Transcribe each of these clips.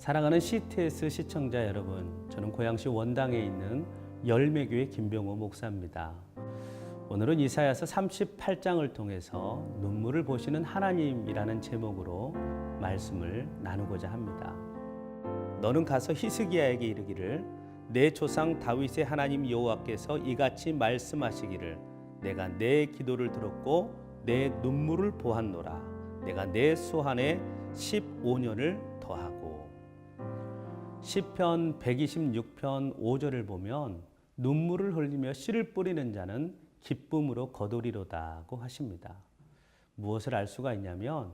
사랑하는 CTS 시청자 여러분, 저는 고양시 원당에 있는 열매교회 김병호 목사입니다. 오늘은 이사야서 38장을 통해서 눈물을 보시는 하나님이라는 제목으로 말씀을 나누고자 합니다. 너는 가서 히스기야에게 이르기를 내 조상 다윗의 하나님 여호와께서 이같이 말씀하시기를 내가 내 기도를 들었고 내 눈물을 보았노라 내가 내 수한에 15년을 더하고 시편 126편 5절을 보면 눈물을 흘리며 씨를 뿌리는 자는 기쁨으로 거두리로다고 하십니다. 무엇을 알 수가 있냐면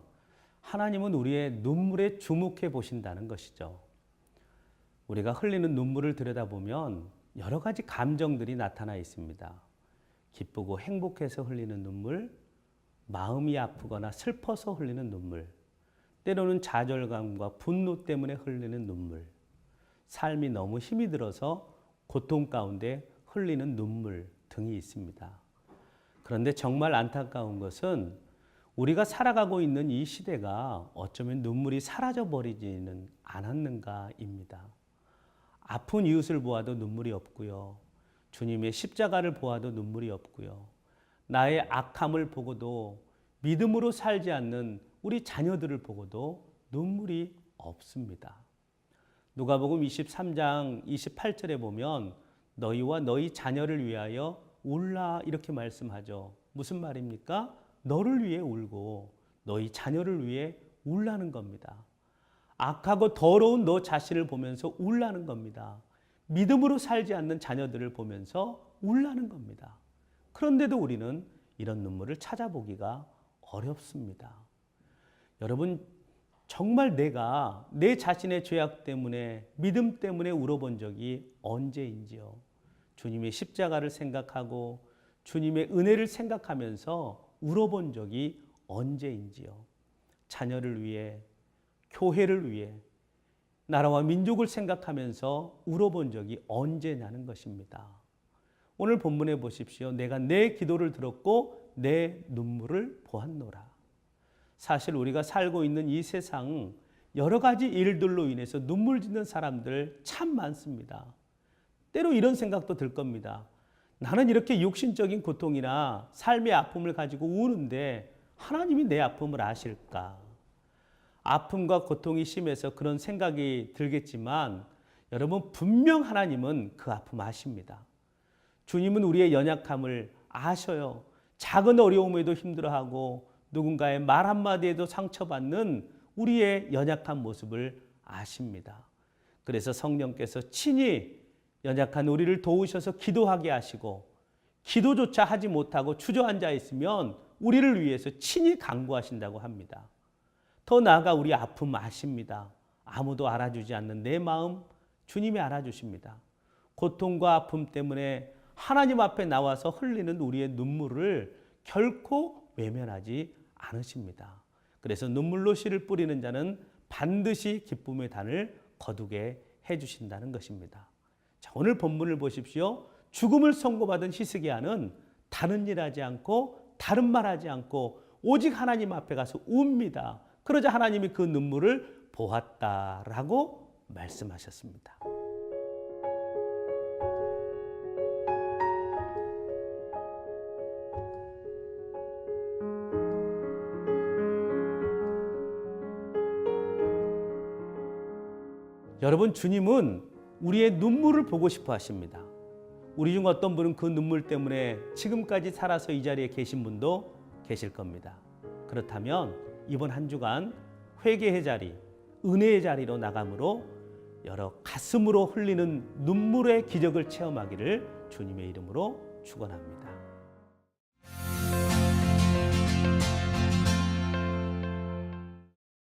하나님은 우리의 눈물에 주목해 보신다는 것이죠. 우리가 흘리는 눈물을 들여다보면 여러 가지 감정들이 나타나 있습니다. 기쁘고 행복해서 흘리는 눈물, 마음이 아프거나 슬퍼서 흘리는 눈물, 때로는 좌절감과 분노 때문에 흘리는 눈물, 삶이 너무 힘이 들어서 고통 가운데 흘리는 눈물 등이 있습니다. 그런데 정말 안타까운 것은 우리가 살아가고 있는 이 시대가 어쩌면 눈물이 사라져 버리지는 않았는가입니다. 아픈 이웃을 보아도 눈물이 없고요. 주님의 십자가를 보아도 눈물이 없고요. 나의 악함을 보고도 믿음으로 살지 않는 우리 자녀들을 보고도 눈물이 없습니다. 누가복음 23장 28절에 보면 너희와 너희 자녀를 위하여 울라 이렇게 말씀하죠. 무슨 말입니까? 너를 위해 울고 너희 자녀를 위해 울라는 겁니다. 악하고 더러운 너 자신을 보면서 울라는 겁니다. 믿음으로 살지 않는 자녀들을 보면서 울라는 겁니다. 그런데도 우리는 이런 눈물을 찾아보기가 어렵습니다. 여러분, 정말 내가 내 자신의 죄악 때문에, 믿음 때문에 울어본 적이 언제인지요? 주님의 십자가를 생각하고 주님의 은혜를 생각하면서 울어본 적이 언제인지요? 자녀를 위해, 교회를 위해, 나라와 민족을 생각하면서 울어본 적이 언제냐는 것입니다. 오늘 본문에 보십시오. 내가 내 기도를 들었고 내 눈물을 보았노라. 사실 우리가 살고 있는 이 세상 여러 가지 일들로 인해서 눈물 짓는 사람들 참 많습니다. 때로 이런 생각도 들 겁니다. 나는 이렇게 육신적인 고통이나 삶의 아픔을 가지고 우는데 하나님이 내 아픔을 아실까? 아픔과 고통이 심해서 그런 생각이 들겠지만 여러분 분명 하나님은 그 아픔 아십니다. 주님은 우리의 연약함을 아셔요. 작은 어려움에도 힘들어하고 누군가의 말 한마디에도 상처받는 우리의 연약한 모습을 아십니다. 그래서 성령께서 친히 연약한 우리를 도우셔서 기도하게 하시고 기도조차 하지 못하고 주저앉아 있으면 우리를 위해서 친히 강구하신다고 합니다. 더 나아가 우리 아픔 아십니다. 아무도 알아주지 않는 내 마음 주님이 알아주십니다. 고통과 아픔 때문에 하나님 앞에 나와서 흘리는 우리의 눈물을 결코 외면하지 않으십니다. 그래서 눈물로 씨를 뿌리는 자는 반드시 기쁨의 단을 거두게 해 주신다는 것입니다. 자, 오늘 본문을 보십시오. 죽음을 선고받은 히스기야는 다른 일 하지 않고 다른 말 하지 않고 오직 하나님 앞에 가서 웁니다. 그러자 하나님이 그 눈물을 보았다라고 말씀하셨습니다. 여러분 주님은 우리의 눈물을 보고 싶어 하십니다. 우리 중 어떤 분은 그 눈물 때문에 지금까지 살아서 이 자리에 계신 분도 계실 겁니다. 그렇다면 이번 한 주간 회개의 자리, 은혜의 자리로 나감으로 여러 가슴으로 흘리는 눈물의 기적을 체험하기를 주님의 이름으로 축원합니다.